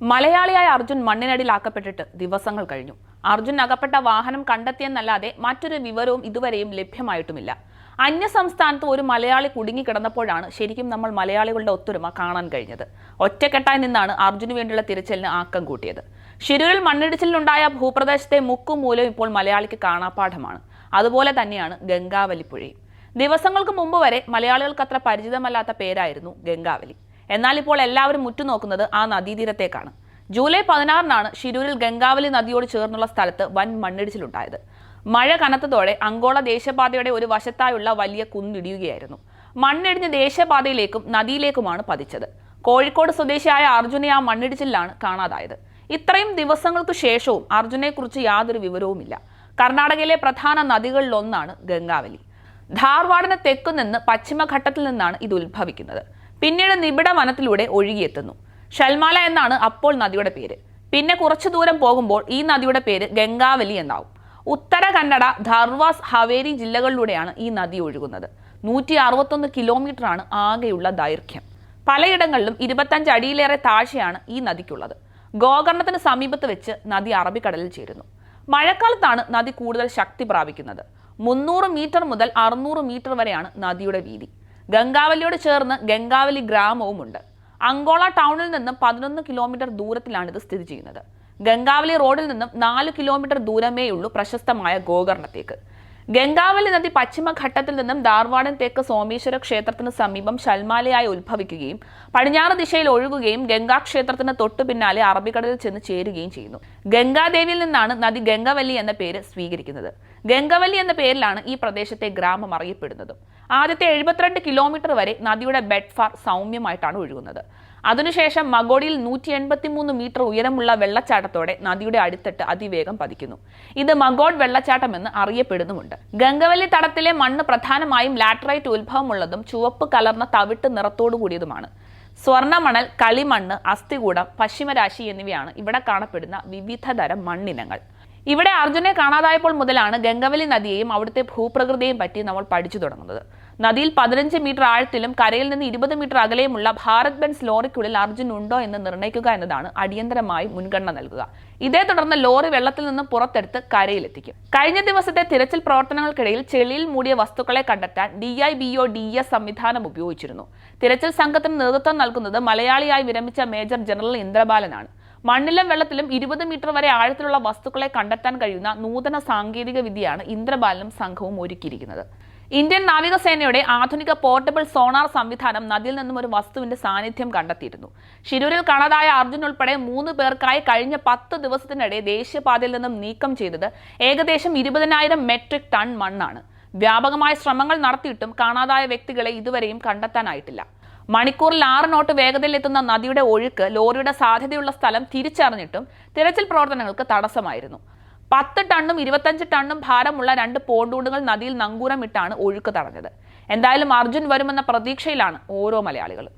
മലയാളിയായ അർജുൻ മണ്ണിനടിയിലാക്കപ്പെട്ടിട്ട് ദിവസങ്ങൾ കഴിഞ്ഞു. അർജുൻ അകപ്പെട്ട വാഹനം കണ്ടെത്തിയെന്നല്ലാതെ മറ്റൊരു വിവരവും ഇതുവരെയും ലഭ്യമായിട്ടുമില്ല. അന്യ സംസ്ഥാനത്ത് ഒരു മലയാളി കുടുങ്ങിക്കിടന്നപ്പോഴാണ് ശരിക്കും നമ്മൾ മലയാളികളുടെ ഒത്തൊരുമ കാണാൻ കഴിഞ്ഞത്. ഒറ്റക്കെട്ടായി നിന്നാണ് അർജുന് വേണ്ടിയുള്ള തിരച്ചിലിന് ആക്കം കൂട്ടിയത്. ഷിരൂരിൽ മണ്ണിടിച്ചിലുണ്ടായ ഭൂപ്രദേശത്തെ മുക്കും മൂലം ഇപ്പോൾ മലയാളിക്ക് കാണാപ്പാഠമാണ്. അതുപോലെ തന്നെയാണ് ഗംഗാവലിപ്പുഴയും. ദിവസങ്ങൾക്ക് മുമ്പ് വരെ മലയാളികൾക്ക് അത്ര പരിചിതമല്ലാത്ത പേരായിരുന്നു ഗംഗാവലി. എന്നാൽ ഇപ്പോൾ എല്ലാവരും ഉറ്റുനോക്കുന്നത് ആ നദീതീരത്തേക്കാണ്. ജൂലൈ പതിനാറിനാണ് ഷിരൂരിൽ ഗംഗാവലി നദിയോട് ചേർന്നുള്ള സ്ഥലത്ത് വൻ മണ്ണിടിച്ചിലുണ്ടായത്. മഴ കനത്തതോടെ അങ്കോള ദേശീയപാതയുടെ ഒരു വശത്തായുള്ള വലിയ കുന്നിടിയുകയായിരുന്നു. മണ്ണിടിഞ്ഞ് ദേശീയപാതയിലേക്കും നദിയിലേക്കുമാണ് പതിച്ചത്. കോഴിക്കോട് സ്വദേശിയായ അർജുനെ ആ മണ്ണിടിച്ചിലാണ് കാണാതായത്. ഇത്രയും ദിവസങ്ങൾക്ക് ശേഷവും അർജുനെക്കുറിച്ച് യാതൊരു വിവരവുമില്ല. കർണാടകയിലെ പ്രധാന നദികളിലൊന്നാണ് ഗംഗാവലി. ധാർവാഡിന് തെക്കുനിന്ന് പശ്ചിമഘട്ടത്തിൽ നിന്നാണ് ഇത് ഉത്ഭവിക്കുന്നത്. പിന്നീട് നിബിഡ വനത്തിലൂടെ ഒഴുകിയെത്തുന്നു. ഷൽമാല എന്നാണ് അപ്പോൾ നദിയുടെ പേര്. പിന്നെ കുറച്ചു ദൂരം പോകുമ്പോൾ ഈ നദിയുടെ പേര് ഗംഗാവലി എന്നാവും. ഉത്തര കന്നഡ ധർവാസ് ഹവേരി ജില്ലകളിലൂടെയാണ് ഈ നദി ഒഴുകുന്നത്. നൂറ്റി അറുപത്തൊന്ന് കിലോമീറ്ററാണ് ആകെയുള്ള ദൈർഘ്യം. പലയിടങ്ങളിലും ഇരുപത്തഞ്ച് അടിയിലേറെ താഴ്ചയാണ് ഈ നദിക്കുള്ളത്. ഗോകർണത്തിന് സമീപത്ത് വെച്ച് നദി അറബിക്കടലിൽ ചേരുന്നു. മഴക്കാലത്താണ് നദി കൂടുതൽ ശക്തി പ്രാപിക്കുന്നത്. മുന്നൂറ് മീറ്റർ മുതൽ അറുന്നൂറ് മീറ്റർ വരെയാണ് നദിയുടെ വീതി. ഗംഗാവലിയോട് ചേർന്ന് ഗംഗാവലി ഗ്രാമവുമുണ്ട്. അങ്കോള ടൗണിൽ നിന്നും പതിനൊന്ന് കിലോമീറ്റർ ദൂരത്തിലാണ് ഇത് സ്ഥിതി ചെയ്യുന്നത്. ഗംഗാവലി റോഡിൽ നിന്നും നാല് കിലോമീറ്റർ ദൂരമേയുള്ളൂ പ്രശസ്തമായ ഗോകർണത്തേക്ക്. ഗംഗാവലി നദി പശ്ചിമഘട്ടത്തിൽ നിന്നും ധാർവാടൻ തേക്ക് സോമേശ്വര ക്ഷേത്രത്തിന് സമീപം ശൽമാലയായി ഉത്ഭവിക്കുകയും പടിഞ്ഞാറ് ദിശയിൽ ഒഴുകുകയും ഗംഗാക്ഷേത്രത്തിന് തൊട്ടു പിന്നാലെ അറബിക്കടലിൽ ചെന്ന് ചേരുകയും ചെയ്യുന്നു. ഗംഗാദേവിയിൽ നിന്നാണ് നദി ഗംഗവല്ലി എന്ന പേര് സ്വീകരിക്കുന്നത്. ഗംഗവല്ലി എന്ന പേരിലാണ് ഈ പ്രദേശത്തെ ഗ്രാമം അറിയപ്പെടുന്നത്. ആദ്യത്തെ എഴുപത്തിരണ്ട് കിലോമീറ്റർ വരെ നദിയുടെ ബെഡ്ഫാർ സൗമ്യമായിട്ടാണ് ഒഴുകുന്നത്. അതിനുശേഷം മഗോഡിയിൽ നൂറ്റി എൺപത്തി മൂന്ന് മീറ്റർ ഉയരമുള്ള വെള്ളച്ചാട്ടത്തോടെ നദിയുടെ അടിത്തട്ട് അതിവേഗം പതിക്കുന്നു. ഇത് മഗോഡ് വെള്ളച്ചാട്ടം എന്ന് അറിയപ്പെടുന്നുമുണ്ട്. ഗംഗവല്ലി തടത്തിലെ മണ്ണ് പ്രധാനമായും ലാറ്ററൈറ്റ് ഉത്ഭവമുള്ളതും ചുവപ്പ് കലർന്ന തവിട്ട് നിറത്തോടു കൂടിയതുമാണ്. സ്വർണമണൽ കളിമണ്ണ് അസ്ഥികൂടം പശ്ചിമരാശി എന്നിവയാണ് ഇവിടെ കാണപ്പെടുന്ന വിവിധതരം മണ്ണിനങ്ങൾ. ഇവിടെ അർജുനെ കാണാതായപ്പോൾ മുതലാണ് ഗംഗവലി നദിയെയും അവിടുത്തെ ഭൂപ്രകൃതിയെയും പറ്റി നമ്മൾ പഠിച്ചു തുടങ്ങുന്നത്. നദിയിൽ പതിനഞ്ച് മീറ്റർ ആഴത്തിലും കരയിൽ നിന്ന് ഇരുപത് മീറ്റർ അകലെയുമുള്ള ഭാരത് ബെൻസ് ലോറിക്കുള്ളിൽ അർജുൻ ഉണ്ടോ എന്ന് നിർണയിക്കുക എന്നതാണ് അടിയന്തരമായി മുൻഗണന നൽകുക. ഇതേ തുടർന്ന് ലോറി വെള്ളത്തിൽ നിന്ന് പുറത്തെടുത്ത് കരയിലെത്തിക്കും. കഴിഞ്ഞ ദിവസത്തെ തിരച്ചിൽ പ്രവർത്തനങ്ങൾക്കിടയിൽ ചെളിയിൽ മൂടിയ വസ്തുക്കളെ കണ്ടെത്താൻ D I B O D S സംവിധാനം ഉപയോഗിച്ചിരുന്നു. തിരച്ചിൽ സംഘത്തിന് നേതൃത്വം നൽകുന്നത് മലയാളിയായി വിരമിച്ച മേജർ ജനറൽ ഇന്ദ്രബാലനാണ്. മണ്ണിലും വെള്ളത്തിലും ഇരുപത് മീറ്റർ വരെ ആഴത്തിലുള്ള വസ്തുക്കളെ കണ്ടെത്താൻ കഴിയുന്ന നൂതന സാങ്കേതിക വിദ്യയാണ് ഇന്ദ്രബാലനും സംഘവും ഒരുക്കിയിരിക്കുന്നത്. ഇന്ത്യൻ നാവികസേനയുടെ ആധുനിക പോർട്ടബിൾ സോണാർ സംവിധാനം നദിയിൽ നിന്നും ഒരു വസ്തുവിന്റെ സാന്നിധ്യം കണ്ടെത്തിയിരുന്നു. ഷിരൂരിൽ കാണാതായ അർജുൻ ഉൾപ്പെടെ മൂന്ന് പേർക്കായി കഴിഞ്ഞ പത്ത് ദിവസത്തിനിടെ ദേശീയപാതയിൽ നിന്നും നീക്കം ചെയ്തത് ഏകദേശം ഇരുപതിനായിരം മെട്രിക് ടൺ മണ്ണാണ്. വ്യാപകമായ ശ്രമങ്ങൾ നടത്തിയിട്ടും കാണാതായ വ്യക്തികളെ ഇതുവരെയും കണ്ടെത്താനായിട്ടില്ല. മണിക്കൂറിൽ ആറ് നോട്ട് വേഗതയിലെത്തുന്ന നദിയുടെ ഒഴുക്ക് ലോറിയുടെ സാധ്യതയുള്ള സ്ഥലം തിരിച്ചറിഞ്ഞിട്ടും തിരച്ചിൽ പ്രവർത്തനങ്ങൾക്ക് തടസ്സമായിരുന്നു. പത്ത് ടണ്ണും ഇരുപത്തഞ്ച് ടണ്ണും ഭാരമുള്ള രണ്ട് പോണ്ടൂണുകൾ നദിയിൽ നങ്കൂരമിട്ടാണ് ഒഴുക്ക് തടഞ്ഞത്. എന്തായാലും അർജുൻ വരുമെന്ന പ്രതീക്ഷയിലാണ് ഓരോ മലയാളികളും.